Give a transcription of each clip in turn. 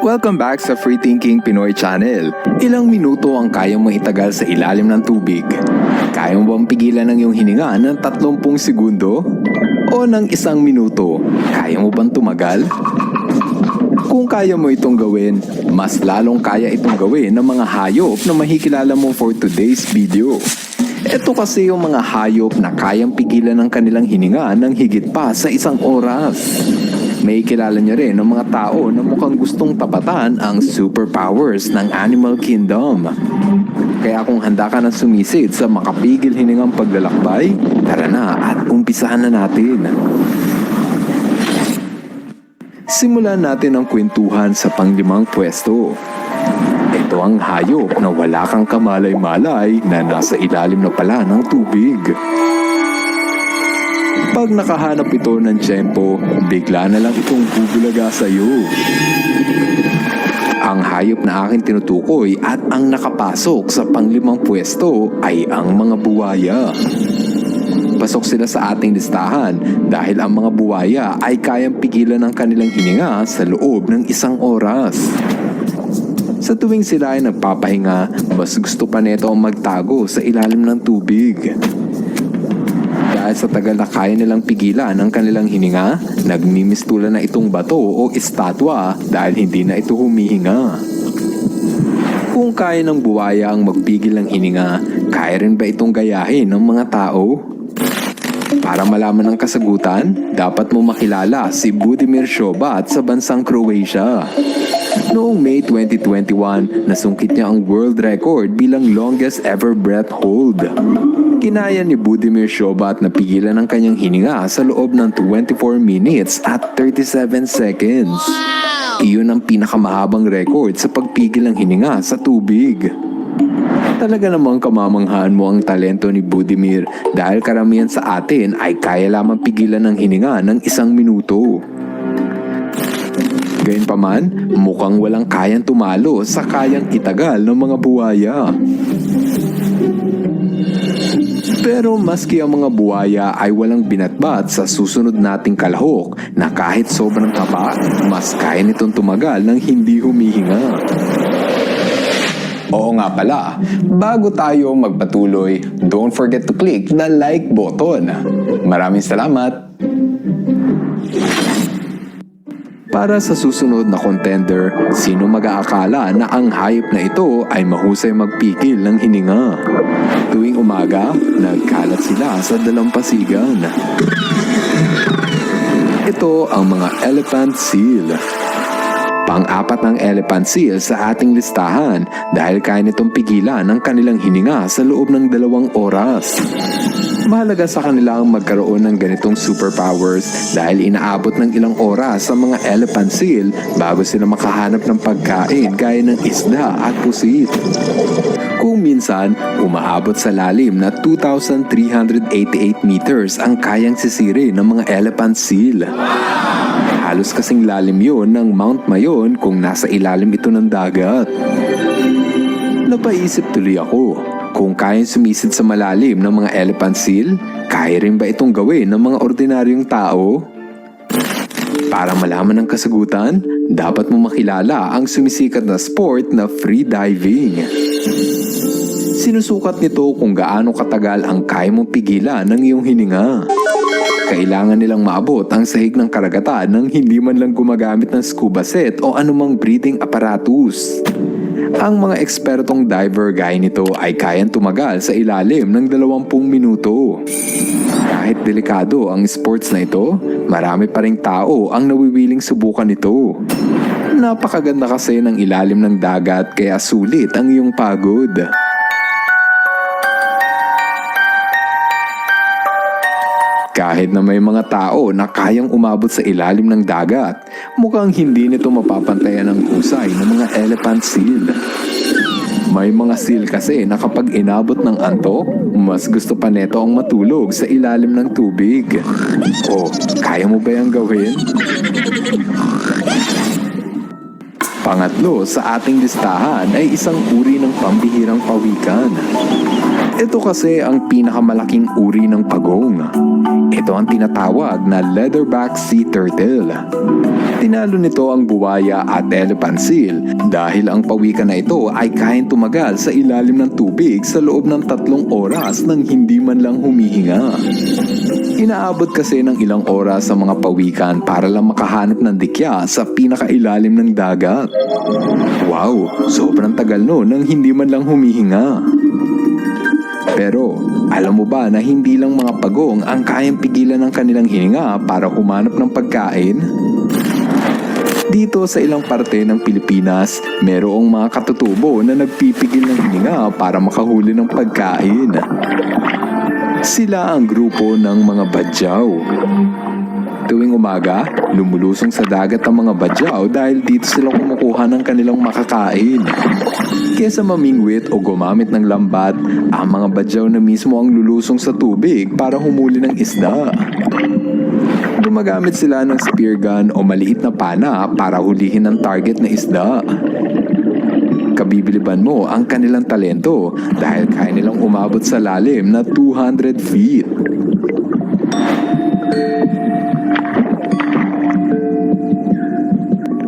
Welcome back sa Free Thinking Pinoy Channel. Ilang minuto ang kaya mo itagal sa ilalim ng tubig? Kaya mo bang pigilan ng iyong hininga ng 30 segundo? O ng isang minuto? Kaya mo bang tumagal? Kung kaya mo itong gawin, mas lalong kaya itong gawin ng mga hayop na mahikilala mo for today's video. Ito kasi yung mga hayop na kayang pigilan ng kanilang hininga ng higit pa sa isang oras. May kilala niya rin ng mga tao na mukhang gustong tapatan ang superpowers ng Animal Kingdom. Kaya kung handa ka na sumisid sa makapigil hiningang paglalakbay, tara na at umpisahan na natin. Simulan natin ang kwentuhan sa panglimang pwesto. Ito ang hayop na wala kang kamalay-malay na nasa ilalim na pala ng tubig. Pag nakahanap ito ng tiyempo, bigla na lang itong bubulaga sa iyo. Ang hayop na aking tinutukoy at ang nakapasok sa panglimang pwesto ay ang mga buwaya. Pasok sila sa ating listahan dahil ang mga buwaya ay kayang pigilan ng kanilang hininga sa loob ng isang oras. Sa tuwing sila ay nagpapahinga, mas gusto pa nito ang magtago sa ilalim ng tubig. Dahil sa tagal na kaya nilang pigilan ang kanilang hininga, nagmimistulan na itong bato o estatwa dahil hindi na ito humihinga. Kung kaya ng buwaya ang magpigil ng hininga, kaya rin ba itong gayahin ng mga tao? Para malaman ang kasagutan, dapat mo makilala si Budimir Shobat sa bansang Croatia. Noong May 2021, nasungkit niya ang world record bilang longest ever breath hold. Kinaya ni Budimir Shobat na pigilan ang kanyang hininga sa loob ng 24 minutes at 37 seconds. Iyon ang pinakamahabang record sa pagpigil ng hininga sa tubig. Talaga namang kamamanghaan mo ang talento ni Budimir dahil karamihan sa atin ay kaya lamang pigilan ng hininga ng isang minuto. Gayunpaman, mukhang walang kayang tumalo sa kayang itagal ng mga buwaya. Pero maski ang mga buwaya ay walang binatbat sa susunod nating kalahok na kahit sobrang taba, mas kaya nitong tumagal ng hindi humihinga. Oo nga pala, bago tayo magpatuloy, don't forget to click the like button. Maraming salamat! Para sa susunod na contender, sino mag-aakala na ang hayop na ito ay mahusay magpigil ng hininga? Tuwing umaga, nagkalat sila sa dalampasigan. Ito ang mga elephant seal. Pang-apat ng elephant seal sa ating listahan dahil kaya nitong pigilan ang kanilang hininga sa loob ng dalawang oras. Mahalaga sa kanila ang magkaroon ng ganitong superpowers dahil inaabot ng ilang oras sa mga elephant seal bago sila makahanap ng pagkain gaya ng isda at pusit. Kung minsan, umaabot sa lalim na 2,388 meters ang kayang sisiri ng mga elephant seal. Halos kasing lalim yon ng Mount Mayon kung nasa ilalim ito ng dagat. Napaisip tuloy ako, kung kayang sumisid sa malalim ng mga elephant seal, kaya rin ba itong gawin ng mga ordinaryong tao? Para malaman ang kasagutan, dapat mo makilala ang sumisikat na sport na free diving. Sinusukat nito kung gaano katagal ang kaya mong pigilan ng iyong hininga. Kailangan nilang maabot ang sahig ng karagatan nang hindi man lang gumagamit ng scuba set o anumang breathing apparatus. Ang mga ekspertong diver gaya nito ay kayang tumagal sa ilalim ng 20 minuto. Kahit delikado ang sports na ito, marami pa ring tao ang nawiwiling subukan ito. Napakaganda kasi ng ilalim ng dagat kaya sulit ang iyong pagod. Kahit na may mga tao na kayang umabot sa ilalim ng dagat, mukhang hindi nito mapapantayan ang husay ng mga elephant seal. May mga seal kasi na kapag inabot ng antok, mas gusto pa neto ang matulog sa ilalim ng tubig. O, kaya mo ba yung gawin? Pangatlo sa ating listahan ay isang uri ng pambihirang pawikan. Ito kasi ang pinakamalaking uri ng pagong. Ito ang tinatawag na leatherback sea turtle. Tinalo nito ang buwaya at elephant seal dahil ang pawikan na ito ay kayang tumagal sa ilalim ng tubig sa loob ng tatlong oras nang hindi man lang humihinga. Inaabot kasi ng ilang oras sa mga pawikan para lang makahanap ng dikya sa pinakailalim ng dagat. Wow, sobrang tagal no nang hindi man lang humihinga. Pero, alam mo ba na hindi lang mga pagong ang kayang pigilan ng kanilang hininga para humanap ng pagkain? Dito sa ilang parte ng Pilipinas, merong mga katutubo na nagpipigil ng hininga para makahuli ng pagkain. Sila ang grupo ng mga badyaw. Tuwing umaga, lumulusong sa dagat ang mga badyaw dahil dito sila kumukuha ng kanilang makakain. Kesa mamingwit o gumamit ng lambat, ang mga badyaw na mismo ang lulusong sa tubig para humuli ng isda. Gumagamit sila ng spear gun o maliit na pana para hulihin ang target na isda. Kabibiliban mo ang kanilang talento dahil kaya nilang umabot sa lalim na 200 feet.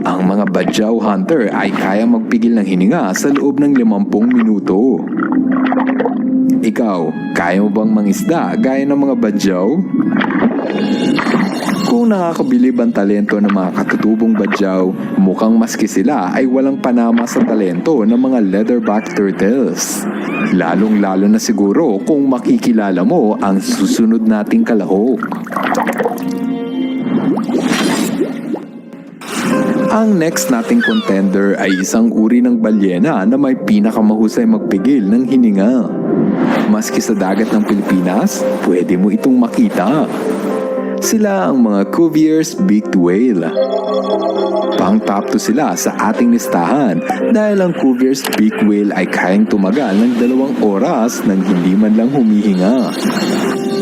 Ang mga badyaw hunter ay kaya magpigil ng hininga sa loob ng 50 minuto. Ikaw, kaya mo bang mangisda gaya ng mga badyaw? Kung nakakabilib ang talento ng mga katutubong badyaw, mukhang maski sila ay walang panama sa talento ng mga leatherback turtles. Lalong-lalo na siguro kung makikilala mo ang susunod nating kalahok. Ang next nating contender ay isang uri ng balyena na may pinakamahusay magpigil ng hininga. Maski sa dagat ng Pilipinas, pwede mo itong makita. Sila ang mga Cuvier's Beaked Whale. Pang top 2 sila sa ating listahan dahil ang Cuvier's Beaked Whale ay kayang tumagal ng dalawang oras nang hindi man lang humihinga.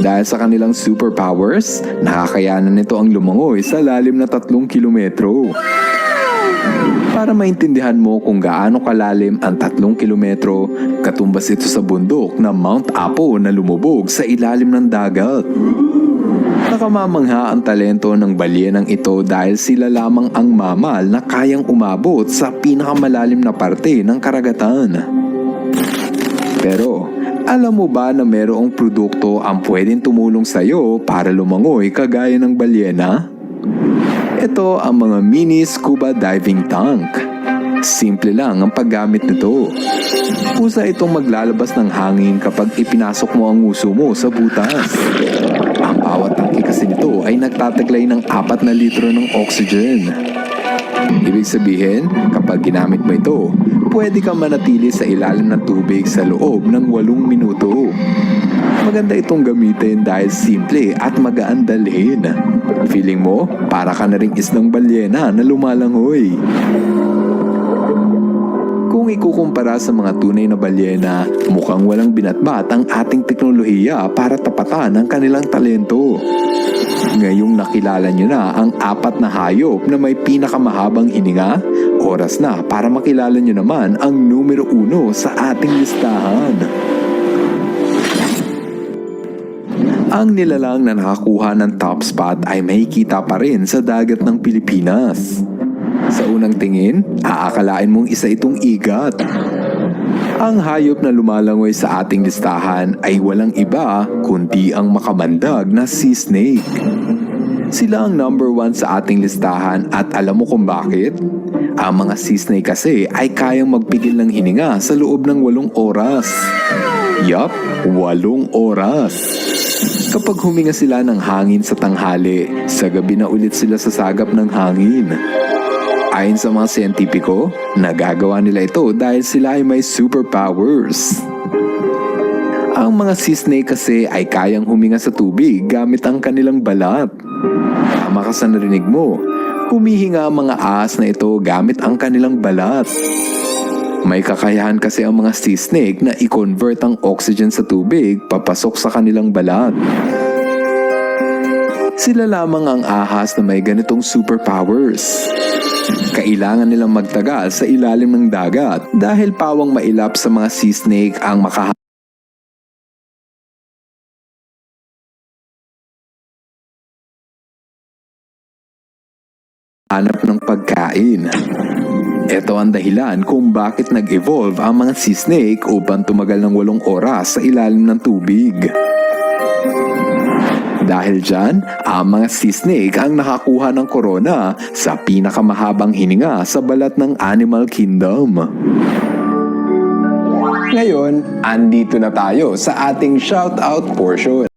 Dahil sa kanilang superpowers, nakakayanan nito ang lumangoy sa lalim na tatlong kilometro. Para maintindihan mo kung gaano kalalim ang tatlong kilometro, katumbas ito sa bundok na Mount Apo na lumubog sa ilalim ng dagat. Nakamamangha ang talento ng balyenang ito dahil sila lamang ang mamal na kayang umabot sa pinakamalalim na parte ng karagatan. Pero, alam mo ba na mayroong produkto ang pwedeng tumulong sa iyo para lumangoy kagaya ng balyena? Ito ang mga mini scuba diving tank. Simple lang ang paggamit nito. Pusa itong maglalabas ng hangin kapag ipinasok mo ang nguso mo sa butas. Tangke kasi nito ay nagtataglay ng 4 na litro ng oxygen. Ibig sabihin, kapag ginamit mo ito, pwede kang manatili sa ilalim ng tubig sa loob ng 8 minuto. Maganda itong gamitin dahil simple at magaan dalhin. Feeling mo, para ka na rin isang balyena na lumalangoy. Kung ikukumpara sa mga tunay na balyena, mukhang walang binatbat ang ating teknolohiya para tapatan ang kanilang talento. Ngayong nakilala nyo na ang apat na hayop na may pinakamahabang hininga, oras na para makilala nyo naman ang numero uno sa ating listahan. Ang nilalang na nakakuha ng top spot ay makikita pa rin sa dagat ng Pilipinas. Sa unang tingin, aakalain mong isa itong igat. Ang hayop na lumalangoy sa ating listahan ay walang iba kundi ang makamandag na sea snake. Sila ang number one sa ating listahan at alam mo kung bakit? Ang mga sea snake kasi ay kayang magpigil ng hininga sa loob ng walong oras. Yup, walong oras. Kapag huminga sila ng hangin sa tanghali, sa gabi na ulit sila sasagap ng hangin. Ayon sa mga siyentipiko, nagagawa nila ito dahil sila ay may superpowers. Ang mga sea snake kasi ay kayang huminga sa tubig gamit ang kanilang balat. Tama ka sa narinig mo, humihinga ang mga ahas na ito gamit ang kanilang balat. May kakayahan kasi ang mga sea snake na i-convert ang oxygen sa tubig papasok sa kanilang balat. Sila lamang ang ahas na may ganitong superpowers. Kailangan nilang magtagal sa ilalim ng dagat dahil pawang mailap sa mga sea snake ang makahanap ng pagkain. Ito ang dahilan kung bakit nag-evolve ang mga sea snake upang tumagal ng walong oras sa ilalim ng tubig. Dahil dyan, ang mga sea ang nakakuha ng corona sa pinakamahabang hininga sa balat ng animal kingdom. Ngayon, andito na tayo sa ating shoutout portion.